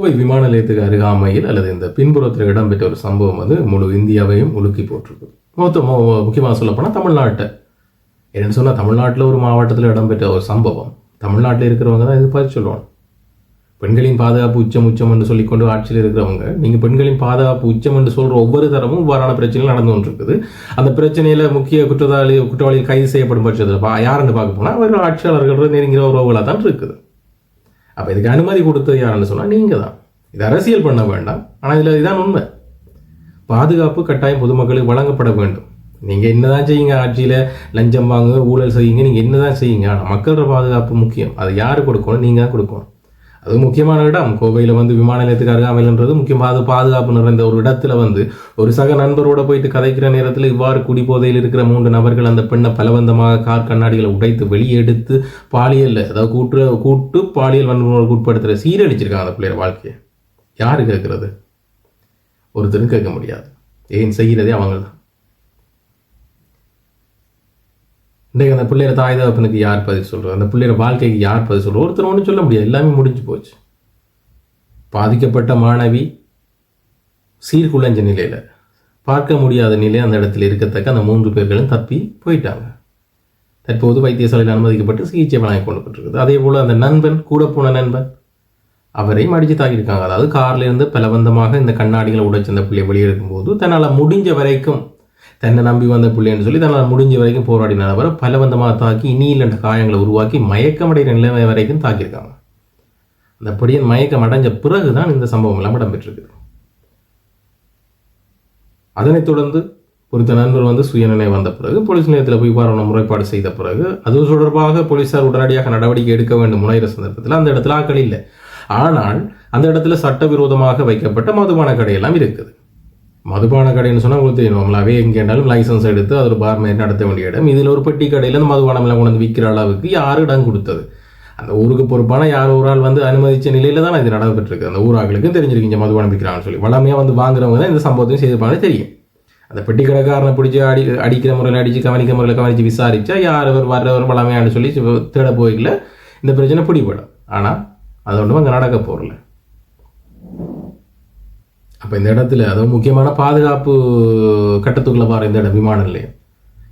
கோவை விமான நிலையத்துக்கு அருகாமையில் அல்லது இந்த பின்புறத்தில் இடம்பெற்ற ஒரு சம்பவம் வந்து முழு இந்தியாவையும் உலுக்கி போட்டிருக்கு. மொத்தம் முக்கியமாக சொல்லப்போனால் தமிழ்நாட்டை. என்னென்னு சொன்னால் தமிழ்நாட்டில் ஒரு மாவட்டத்தில் இடம்பெற்ற ஒரு சம்பவம். தமிழ்நாட்டில் இருக்கிறவங்க தான் இது பார்த்து சொல்லுவாங்க. பெண்களின் பாதுகாப்பு உச்சம் உச்சம் என்று சொல்லிக்கொண்டு ஆட்சியில் இருக்கிறவங்க நீங்கள் பெண்களின் பாதுகாப்பு உச்சம் என்று சொல்கிற ஒவ்வொரு தரமும் இவ்வாறான பிரச்சனைகள் நடந்து கொண்டிருக்குது. அந்த பிரச்சனையில் முக்கிய குற்றவாளி குற்றவாளிகள் கைது செய்யப்படும் பட்சத்தில் பா யாருன்னு பார்க்க போனால் அவர்கள் ஆட்சியாளர்கள் நெருங்கிற உறவுகளாக தான் இருக்குது. அப்போ இதுக்கு அனுமதி கொடுத்தது யாருன்னு சொன்னால் நீங்கள் தான் இது அரசியல் பண்ண வேண்டாம். ஆனால் இதில் இதுதான் உண்மை. பாதுகாப்பு கட்டாயம் பொதுமக்களுக்கு வழங்கப்பட வேண்டும். நீங்கள் என்ன தான் செய்யுங்க ஆட்சியில் லஞ்சம் வாங்குங்க ஊழல் செய்யுங்க நீங்கள் என்னதான் செய்யுங்க. ஆனால் மக்களோட பாதுகாப்பு முக்கியம். அது யார் கொடுக்கணும்? நீங்கள் தான் கொடுக்கணும். அது முக்கியமான இடம். கோவையில் வந்து விமான நிலையத்துக்கு அருகாமையில்ன்றது முக்கியமாக அது பாதுகாப்பு நிறைந்த ஒரு இடத்துல வந்து ஒரு சக நண்பரோட போயிட்டு கதைக்கிற நேரத்தில் இவ்வாறு குடிபோதையில் இருக்கிற மூன்று நபர்கள் அந்த பெண்ணை பலவந்தமாக கார் கண்ணாடிகளை உடைத்து வெளியெடுத்து பாலியல் அதாவது கூட்டு கூட்டு பாலியல் வன்முறைக்கு உட்படுத்துகிற சீரழிச்சிருக்காங்க அந்த பிள்ளைய வாழ்க்கையை. யார் கேட்கறது ஒருத்தரும் கேட்க முடியாது. ஏன் செய்கிறதே அவங்க தான் இன்றைக்கு அந்த பிள்ளையில தாய் தகப்பனுக்கு யார் பதில் சொல்கிறது அந்த பிள்ளையில வாழ்க்கைக்கு யார் பதில் சொல்கிறது ஒருத்தர் ஒன்றும் சொல்ல முடியாது. எல்லாமே முடிஞ்சு போச்சு. பாதிக்கப்பட்ட மாணவி சீர்குலைஞ்ச நிலையில் பார்க்க முடியாத நிலை அந்த இடத்துல இருக்கத்தக்க அந்த மூன்று பேர்களும் தப்பி போயிட்டாங்க. தற்போது வைத்தியசாலையில் அனுமதிக்கப்பட்டு சிகிச்சை வழங்கி கொண்டு அதே போல் அந்த நண்பன் கூட போன நண்பன் அவரையும் அடித்து தாக்கியிருக்காங்க. அதாவது கார்லேருந்து பலவந்தமாக இந்த கண்ணாடிகளை உடைச்சு அந்த பிள்ளையை வெளியே போது தன்னால் முடிஞ்ச வரைக்கும் தன்னை நம்பி வந்த பிள்ளைன்னு சொல்லி தன்னால் முடிஞ்ச வரைக்கும் போராடின நபரை பலவந்தமாக தாக்கி இனியில் என்ற காயங்களை உருவாக்கி மயக்கமடைகிற நிலைமை வரைக்கும் தாக்கியிருக்காங்க. அந்த படியின் மயக்கம் அடைஞ்ச பிறகு தான் இந்த சம்பவம் எல்லாம் இடம்பெற்றிருக்கு. அதனைத் தொடர்ந்து குறித்த நண்பர் வந்து சுயநிலை வந்த பிறகு போலீஸ் நிலையத்தில் போய் பாரண முறைப்பாடு செய்த பிறகு அது தொடர்பாக போலீசார் உடனடியாக நடவடிக்கை எடுக்க வேண்டும் முனைகிற சந்தர்ப்பத்தில் அந்த இடத்துல ஆக்கள் இல்லை. ஆனால் அந்த இடத்துல சட்டவிரோதமாக வைக்கப்பட்ட மதுபான கடையெல்லாம் இருக்குது. மதுபான கடைன்னு சொன்னால் உங்களுக்கு தெரியும். நம்மளாவே எங்கேனாலும் லைசன்ஸ் எடுத்து அது ஒரு பார் மாதிரி நடத்த வேண்டிய இடம். இதில் ஒரு பெட்டி கடையில் அந்த மதுபானம்லாம் கொண்டு வந்து விற்கிற அளவுக்கு யார் இடம் கொடுத்தது? அந்த ஊருக்கு பொறுப்பான யார் ஒரு ஆள் வந்து அனுமதிச்ச நிலையில் தான் இது நடைபெற்றிருக்கு. அந்த ஊராக்களுக்கும் தெரிஞ்சிருக்கீங்க மதுபானம் விற்கிறாங்கன்னு சொல்லி. வளமையாக வந்து வாங்குறவங்க தான் இந்த சம்பவத்தையும் செய்திருப்பாங்க. தெரியும். அந்த பெட்டி கடைக்காரனை பிடிச்சி அடி அடிக்கிற முறையில் அடித்து கவனிக்கிற முறையில் கவனித்து விசாரித்தா யார் அவர் வர்றவர் வளமையான்னு சொல்லி தேட போய்க்கல இந்த பிரச்சனை பிடிபடும். ஆனால் அது ஒன்றும் அங்கே நடக்க போகல அப்போ இந்த இடத்துல அதுவும் முக்கியமான பாதுகாப்பு கட்டத்துக்குள்ளே பாரு இந்த இடம் விமான நிலையம்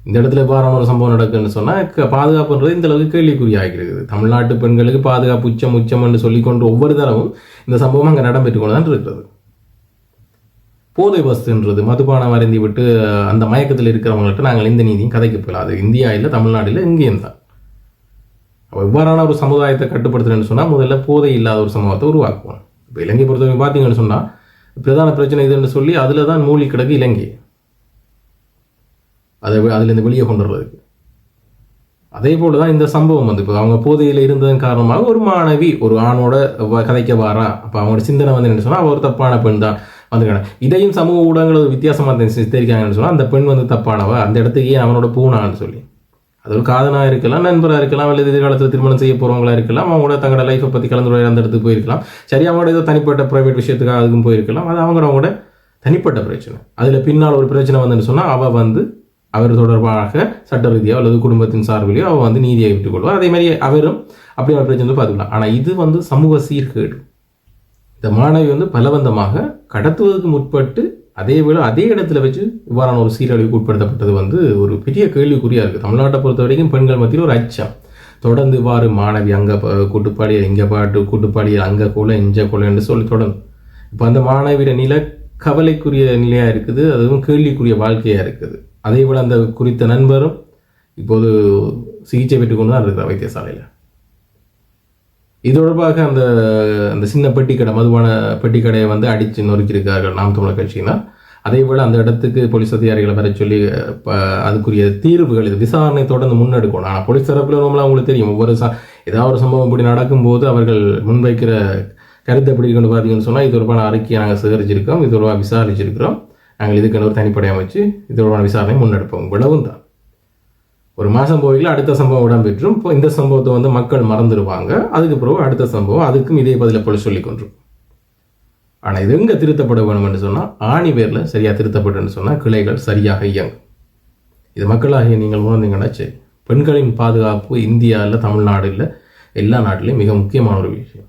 இந்த இடத்துல பாரம் ஒரு சம்பவம் நடக்குன்னு சொன்னால் பாதுகாப்புன்றது இந்த அளவுக்கு கேள்விக்குறியாகிறது தமிழ்நாட்டு பெண்களுக்கு பாதுகாப்பு உச்சம் உச்சம்னு சொல்லிக்கொண்டு ஒவ்வொரு தரவும் இந்த சம்பவம் அங்கே நடைபெற்று கொண்டு தான் இருக்கிறது. போதை வஸ்துன்றது மதுபானம் வருந்தி விட்டு அந்த மயக்கத்தில் இருக்கிறவங்கள்ட்ட நாங்கள் எந்த நீதியும் கதைக்கு போகலாம் அது இந்தியா இல்லை தமிழ்நாட்டில் இங்கேயும் தான். இவ்வாறான ஒரு சமுதாயத்தை கட்டுப்படுத்துறேன்னு சொன்னால் முதல்ல போதை இல்லாத ஒரு சமூகத்தை உருவாக்குவோம். இப்போ இலங்கை பொறுத்தவரை பார்த்தீங்கன்னு சொன்னால் பிரதான பிரச்சனை இதுன்னு சொல்லி அதில் தான் மூழ்கி கிடக்கு இலங்கை. அதை அதிலேருந்து வெளியே கொண்டு வர்றதுக்கு. அதே போல தான் இந்த சம்பவம் வந்து இப்போ அவங்க போதையில் இருந்ததன் காரணமாக ஒரு மாணவி ஒரு ஆணோட கதைக்க வாரா. அப்போ அவங்களோட சிந்தனை வந்து என்ன சொன்னால் அவர் தப்பான பெண் தான். வந்துருக்காங்க. இதையும் சமூக ஊடகங்கள் வித்தியாசமாக சித்தரிக்காங்கன்னு சொன்னால் அந்த பெண் வந்து தப்பானவா? அந்த இடத்துக்கு ஏன் அவனோட பூனான்னு சொல்லி. அது ஒரு காதனாக இருக்கலாம் நண்பராக இருக்கலாம் அல்லது எதிர்காலத்தில் திருமணம் செய்ய போகிறவங்களா இருக்கலாம் அவங்களோட தங்களோட லைஃப்பை பற்றி கலந்துரை அந்த இடத்துக்கு போயிருக்கலாம். சரி அவங்களோட ஏதோ தனிப்பட்ட ப்ரைவேட் விஷயத்துக்காக அதுக்கும் போயிருக்கலாம். அது அவங்க அவங்களோட தனிப்பட்ட பிரச்சனை. அதில் பின்னால் ஒரு பிரச்சனை வந்துன்னு சொன்னால் அவள் வந்து அவர் தொடர்பாக சட்ட ரீதியாக அல்லது குடும்பத்தின் சார்பிலையோ அவள் வந்து நீதியை விட்டுக்கொள்வார் அதே மாதிரி அவரும் அப்படி ஒரு பிரச்சனை பார்த்துக்கலாம். ஆனால் இது வந்து சமூக சீர்கேடு. இந்த மாணவி வந்து பலவந்தமாக கடத்துவதற்கு முற்பட்டு அதே வேளை அதே இடத்துல வச்சு இவ்வாறான ஒரு சீரழிவுக்கு உட்படுத்தப்பட்டது வந்து ஒரு பெரிய கேள்விக்குறியாக இருக்குது தமிழ்நாட்டை பொறுத்த வரைக்கும் பெண்கள் மத்தியில் ஒரு அச்சம். தொடர்ந்து இவ்வாறு மாணவி அங்கே கூட்டுப்பாடியில் இங்கே பாட்டு கூட்டுப்பாடி அங்கே கொலை இஞ்ச கொலைன்னு சொல்லி தொடர்ந்து இப்போ அந்த மாணவியோட நிலை கவலைக்குரிய நிலையாக இருக்குது அதுவும் கேள்விக்குரிய வாழ்க்கையாக இருக்குது. அதே போல் அந்த குறித்த நண்பரும் இப்போது சிகிச்சை பெற்றுக்கொண்டு தான் இருக்கிறார் வைத்தியசாலையில். இது தொடர்பாக அந்த அந்த சின்ன பெட்டிக்கடை மதுபான பெட்டிக்கடையை வந்து அடித்து நொறுக்கியிருக்கார்கள் நாம் தமிழர் கட்சியினர். அதே போல் அந்த இடத்துக்கு போலீஸ் அதிகாரிகளை வர சொல்லி அதுக்குரிய தீர்வுகள் இது விசாரணை தொடர்ந்து முன்னெடுக்கணும். ஆனால் போலீஸ் தரப்பில் நம்மளாம் அவங்களுக்கு தெரியும். ஒவ்வொரு சா ஏதாவது ஒரு சம்பவம் இப்படி நடக்கும்போது அவர்கள் முன்வைக்கிற கருத்தை எப்படி கொண்டு பார்த்தீங்கன்னு சொன்னால் இது தொடர்பான அறிக்கையை நாங்கள் சேகரிச்சிருக்கோம் இது தொடர்பாக விசாரிச்சிருக்கிறோம். நாங்கள் இதுக்கு ஒரு தனிப்படை அமைச்சு இது தொடர்பான விசாரணை முன்னெடுப்போம். இவ்வளவும் தான் ஒரு மாதம் போயில அடுத்த சம்பவம் இடம்பெற்றும். இப்போ இந்த சம்பவத்தை வந்து மக்கள் மறந்துடுவாங்க அதுக்கு பிறகு அடுத்த சம்பவம் அதுக்கும் இதே பதில போல சொல்லி கொன்றும் ஆனால் இது எங்கே திருத்தப்பட வேணும்னு சொன்னால் ஆணி பேரில் சரியாக திருத்தப்பட்டுன்னு சொன்னால் கிளைகள் சரியாக இயங்கும். இது மக்களாகிய நீங்கள் உணர்ந்தீங்கன்னா சரி. பெண்களின் பாதுகாப்பு இந்தியாவில் தமிழ்நாடு இல்லை எல்லா நாட்டிலையும் மிக முக்கியமான ஒரு விஷயம்.